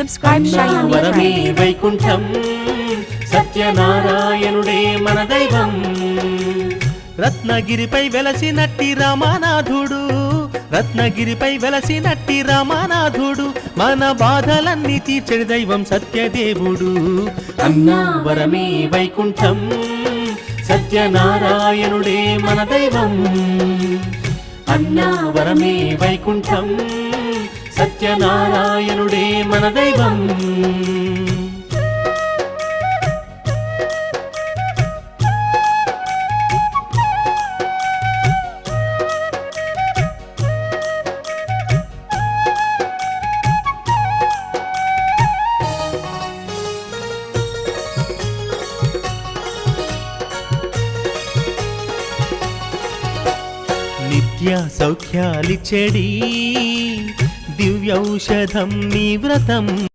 అన్నావరమే Trends. Vaikuntham సత్యనారాయణుడే మన దైవం. రత్నగిరిపై వెలసినట్టి రామానాథుడు రత్నగిరిపై వెలసినట్టి రామానాథుడు మన బాధలన్నీ తీర్చడి దైవం సత్యదేవుడు. అన్నావరమే వైకుంఠం సత్యనారాయణుడే మన దైవం. అన్నావరమే వైకుంఠం సత్యనారాయణుడే మన దైవం. నిత్య సౌఖ్యాలిచ్చెడి దివ్యౌషధం నీ వ్రతం.